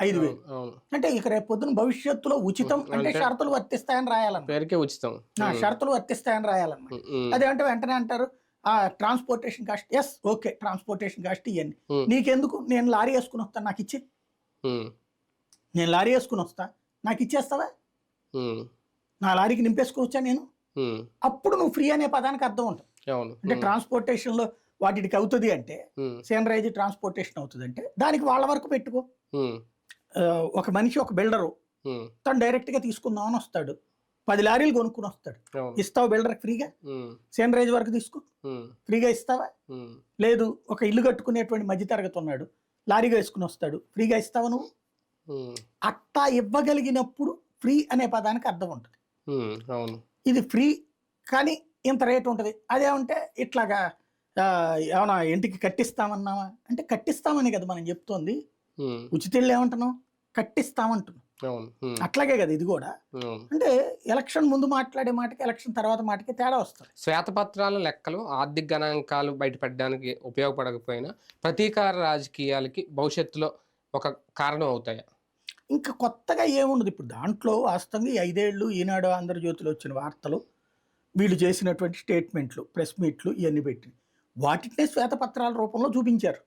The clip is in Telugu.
ఐదు వేలు. అంటే ఇక రేపు పొద్దున భవిష్యత్తులో ఉచితం అంటే షరతులు వర్తిస్తాయని రాయాలన్న పేరుకే ఉచితం. షరతులు వర్తిస్తాయని రాయాలన్నమాట. అదేంటే వెంటనే అంటారు ఆ transportation cost yes okay transportation cost ఇవన్నీ నీకెందుకు? నేను లారీ వేసుకుని వస్తాను నాకు ఇచ్చి. నేను లారీ వేసుకుని వస్తా నాకు ఇచ్చేస్తావా? నా లారీకి నింపేసుకుని వచ్చా నేను? అప్పుడు నువ్వు ఫ్రీ అనే పదానికి అర్థం ఉంటుంది. అంటే ట్రాన్స్పోర్టేషన్లో వాటికి అవుతుంది అంటే ఉమ్, సేనరైజ్ ట్రాన్స్పోర్టేషన్ అవుతుంది అంటే దానికి వాళ్ళ వరకు పెట్టుకో. ఒక మనిషి ఒక బిల్డరు తను డైరెక్ట్గా తీసుకుందామని వస్తాడు. పది లారీలు కొనుక్కుని వస్తాడు. ఇస్తావు బిల్డర్ ఫ్రీగా? సేనరైజ్ వరకు తీసుకో. ఫ్రీగా ఇస్తావా? లేదు ఒక ఇల్లు కట్టుకునేటువంటి మధ్యతరగతి ఉన్నాడు లారీగా వేసుకుని వస్తాడు. ఫ్రీగా ఇస్తావా నువ్వు? అట్టా ఇవ్వగలిగినప్పుడు ఫ్రీ అనే పదానికి అర్థం ఉంటుంది. ఇది ఫ్రీ కానీ ఇంత రేట్ ఉంటుంది. అదేమంటే ఇట్లాగా ఏమన్నా ఇంటికి కట్టిస్తామన్నావా? అంటే కట్టిస్తామని కదా మనం చెప్తోంది. ఉచితళ్ళు ఏమంటున్నాం కట్టిస్తామంటున్నాం. అట్లాగే కదా ఇది కూడా. అంటే ఎలక్షన్ ముందు మాట్లాడే మాటకి ఎలక్షన్ తర్వాత మాటకి తేడా వస్తుంది. శ్వేతపత్రాల లెక్కలు ఆర్థిక గణాంకాలు బయటపడడానికి ఉపయోగపడకపోయినా ప్రతీకార రాజకీయాలకి భవిష్యత్తులో ఒక కారణం అవుతాయా? ఇంకా కొత్తగా ఏముండదు. ఇప్పుడు దాంట్లో వాస్తవంగా ఈ ఐదేళ్ళు ఈనాడు ఆంధ్రజ్యోతిలో వచ్చిన వార్తలు వీళ్ళు చేసినటువంటి స్టేట్మెంట్లు ప్రెస్ మీట్లు ఇవన్నీ పెట్టి వాటినే శ్వేతపత్రాల రూపంలో చూపించారు.